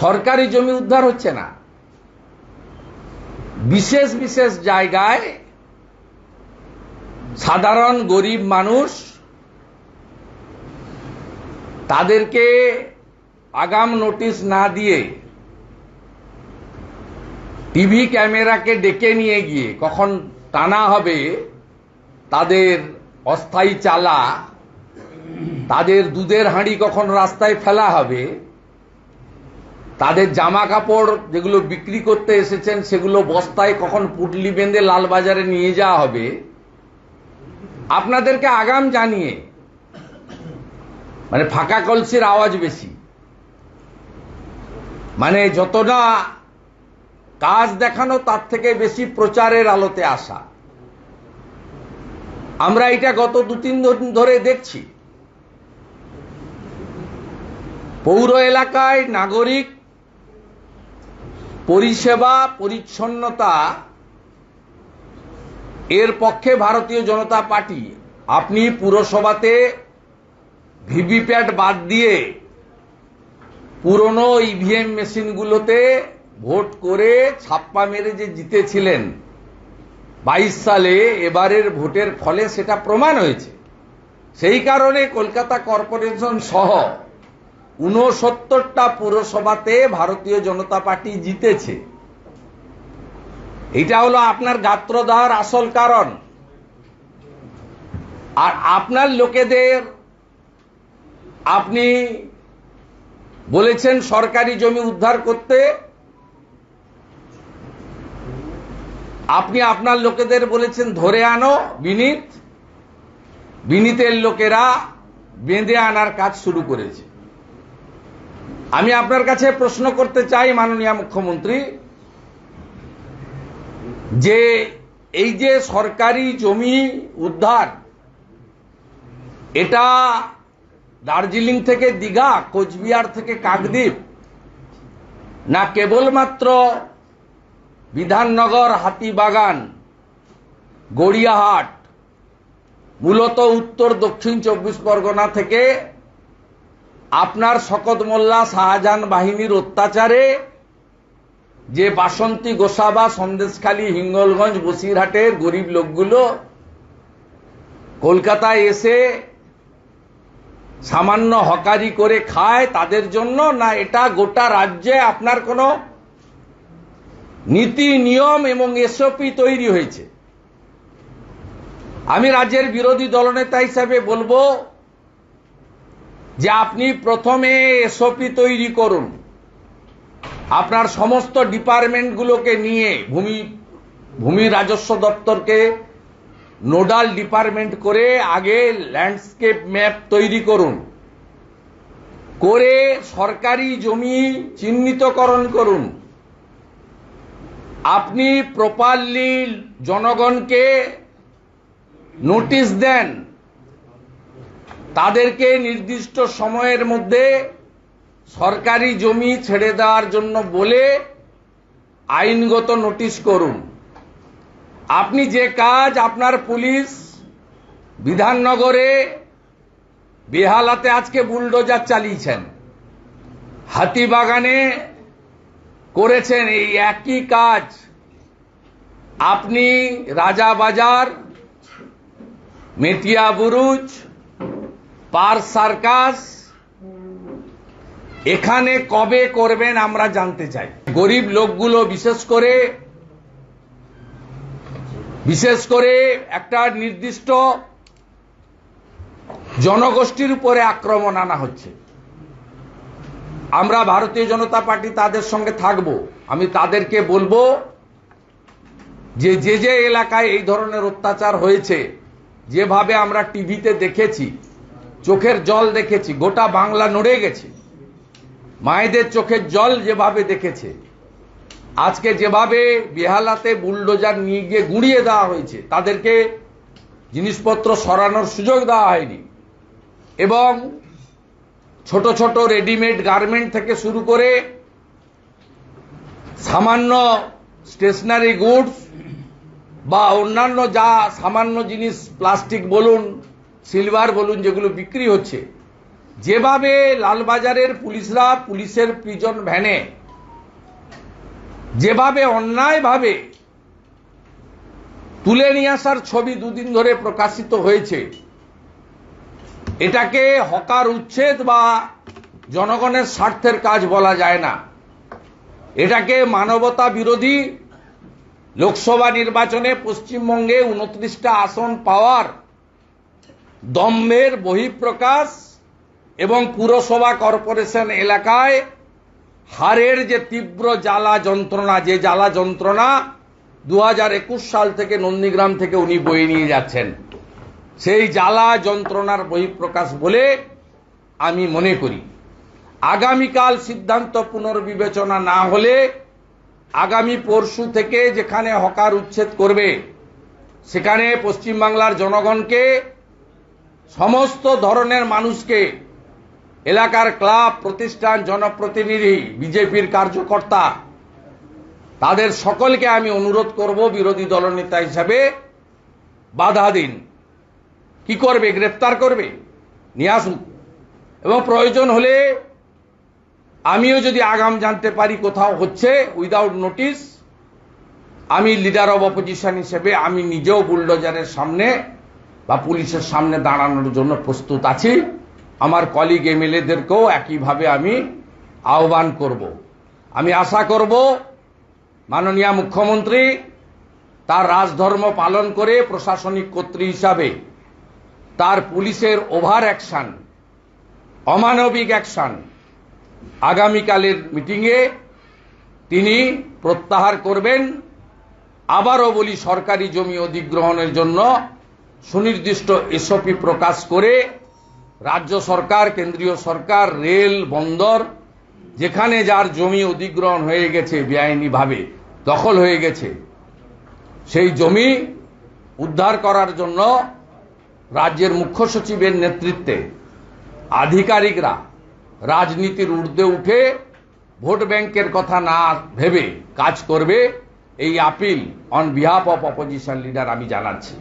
সরকারি জমি উদ্ধার হচ্ছে না। বিশেষ বিশেষ জায়গায় সাধারণ গরিব মানুষ তাদেরকে আগাম নোটিশ না দিয়ে টিভি ক্যামেরাকে ডেকে নিয়ে গিয়ে কখন টানা হবে তাদের অস্থায়ী চালা, তাদের দুধের হাঁড়ি কখন রাস্তায় ফেলা হবে তাদের জামা কাপড় যেগুলো বিক্রি করতে এসেছেন, সেগুলো বস্তায় কখন পুটলি বেঁধে লালবাজারে নিয়ে যাওয়া হবে, আপনাদেরকে আগাম জানিয়ে মানে ফাঁকা কলসির আওয়াজ বেশি। মানে যতটা কাজ দেখানো, তার থেকে বেশি প্রচারের আলোতে আসা। আমরা এটা গত দু তিন দিন ধরে দেখছি। পৌর এলাকায় নাগরিক পরিষেবা, পরিচ্ছন্নতা, এর পক্ষে ভারতীয় জনতা পার্টি, আপনি পুরসভাতে ভিভিপ্যাট বাদ দিয়ে পুরনো ইভিএম মেশিনগুলোতে ভোট করে ছাপ্পা মেরে যে জিতেছিলেন, বাইশ সালে এবারের ভোটের ফলে সেটা প্রমাণ হয়েছে। সেই কারণে কলকাতা কর্পোরেশন সহ উনসত্তরটা পুরসভাতে ভারতীয় জনতা পার্টি জিতেছে। এটা হলো আপনার গাত্রদার আসল কারণ। আর আপনার লোকেদের আপনি বলেছেন সরকারি জমি উদ্ধার করতে। আপনি আপনার লোকেদের বলেছেন ধরে আনো বিনীত। বিনীতের লোকেরা বেঁধে আনার কাজ শুরু করেছে। আমি আপনার কাছে প্রশ্ন করতে চাই, মাননীয় মুখ্যমন্ত্রী। যে এই যে সরকারি জমি উদ্ধার, এটা দার্জিলিং থেকে দীঘা, কোচবিহার থেকে কাকদ্বীপ, না কেবলমাত্র বিধাননগর, হাতিবাগান, গড়িয়াহাট, মূলত উত্তর দক্ষিণ চব্বিশ পরগনা থেকে আপনার শকত মোল্লা শাহজাহান বাহিনীর অত্যাচারে যে বাসন্তী গোসাবা সন্দেশখালী হিঙ্গলগঞ্জ বসিরহাটের গরিব লোকগুলো কলকাতায় এসে সামান্য হকারি করে খায়, তাদের জন্য না এটা গোটা রাজ্যে আপনার কোনো নীতি, নিয়ম এবং এসওপি তৈরি হয়েছে? আমি রাজ্যের বিরোধী দলনেতা হিসাবে বলব যে আপনি প্রথমে এসওপি তৈরি করুন। আপনার সমস্ত ডিপার্টমেন্টগুলোকে নিয়ে, ভূমি ভূমি রাজস্ব দপ্তরকে নোডাল ডিপার্টমেন্ট করে আগে ল্যান্ডস্কেপ ম্যাপ তৈরি করুন। করে সরকারি জমি চিহ্নিতকরণ করুন। আপনি প্রপারলি জনগণকে নোটিশ দেন তাদেরকে নির্দিষ্ট সময়ের মধ্যে সরকারি জমি ছেড়ে দেওয়ার জন্য বলে আইনগত নোটিশ করুন। আপনি যে কাজ আপনার পুলিশ বিধাননগরে বেহালাতে আজকে বুলডোজার চালিয়েছেন, হাতিবাগানে করেছেন, এই একই কাজ। আপনি Rajabazar, Metiabruz Park Circus, এখানে কবে করবেন আমরা জানতে চাই। গরিব লোকগুলো বিশেষ করে বিশেষ করে একটা নির্দিষ্ট জনগোষ্ঠীর উপরে আক্রমণ আনা হচ্ছে। আমরা ভারতীয় জনতা পার্টি তাদের সঙ্গে থাকব। আমি তাদেরকে বলব যে যে যে এলাকায় এই ধরনের অত্যাচার হয়েছে, যেভাবে আমরা টিভিতে দেখেছি চোখের জল দেখেছি, গোটা বাংলা নড়ে গেছে। মায়েদের চোখের জল যেভাবে দেখেছে, আজকে যেভাবে বেহালাতে বুলডোজার নিয়ে গিয়ে গুঁড়িয়ে দেওয়া হয়েছে, তাদেরকে জিনিসপত্র সরানোর সুযোগ দেওয়া হয়নি। এবং ছোট ছোট রেডিমেড গার্মেন্ট থেকে শুরু করে সামান্য স্টেশনারি গুডস বা অন্যান্য যা সামান্য জিনিস, প্লাস্টিক বলুন সিলভার বলুন যেগুলো বিক্রি হচ্ছে, যেভাবে লালবাজারের পুলিশরা পুলিশের প্রিজন ভ্যানে যেভাবে অন্যায়ভাবে তুলে নিয়ে আসার ছবি দুদিন ধরে প্রকাশিত হয়েছে, এটাকে হকার উচ্ছেদ বা জনগণের স্বার্থের কাজ বলা যায় না। এটাকে মানবতা বিরোধী লোকসভা নির্বাচনে পশ্চিমবঙ্গে উনত্রিশটা আসন পাওয়ার দম্ভের বহিঃপ্রকাশ এবং পুরসভা কর্পোরেশন এলাকায় হারের যে তীব্র জ্বালা যন্ত্রণা, যে জ্বালা যন্ত্রণা দু হাজার একুশ সাল থেকে নন্দীগ্রাম থেকে উনি বয়ে নিয়ে যাচ্ছেন, সেই জ্বালা যন্ত্রণার বহিঃপ্রকাশ বলে আমি মনে করি। আগামীকাল সিদ্ধান্ত পুনর্বিবেচনা না হলে আগামী পরশু থেকে যেখানে হকার উচ্ছেদ করবে, সেখানে পশ্চিমবাংলার জনগণকে সমস্ত ধরনের মানুষকে এলাকার ক্লাব, প্রতিষ্ঠান, জনপ্রতিনিধি, বিজেপির কার্যকর্তা, তাদের সকলকে আমি অনুরোধ করব বিরোধী দলনেতা হিসাবে বাধা দিন। কি করবে? গ্রেফতার করবে? নিয়ে আসুক এবং প্রয়োজন হলে আমিও যদি আগাম জানতে পারি কোথাও হচ্ছে উইদাউট নোটিশ আমি লিডার অব অপোজিশন হিসেবে আমি নিজেও বুলডোজারের সামনে বা পুলিশের সামনে দাঁড়ানোর জন্য প্রস্তুত আছি। আমার কলিগ এমএলএদেরকেও একইভাবে আমি আহ্বান করব। আমি আশা করব, মাননীয় মুখ্যমন্ত্রী তার রাজধর্ম পালন করে প্রশাসনিক কর্তৃ হিসাবে তার পুলিশের ওভার অ্যাকশন, অমানবিক অ্যাকশন আগামীকালের মিটিংয়ে তিনি প্রত্যাহার করবেন। আবারও বলি, সরকারি জমি অধিগ্রহণের জন্য সুনির্দিষ্ট এসওপি প্রকাশ করে রাজ্য সরকার, কেন্দ্রীয় সরকার, রেল, বন্দর, যেখানে যার জমি অধিগ্রহণ হয়ে গেছে বেআইনিভাবে, দখল হয়ে গেছে, সেই জমি উদ্ধার করার জন্য রাজ্যের মুখ্য সচিবের নেতৃত্বে আধিকারিকরা রাজনীতির ঊর্ধ্বে উঠে ভোট ব্যাংকের কথা না ভেবে কাজ করবে, এই appeal on behalf of opposition leader আমি জানাচ্ছি।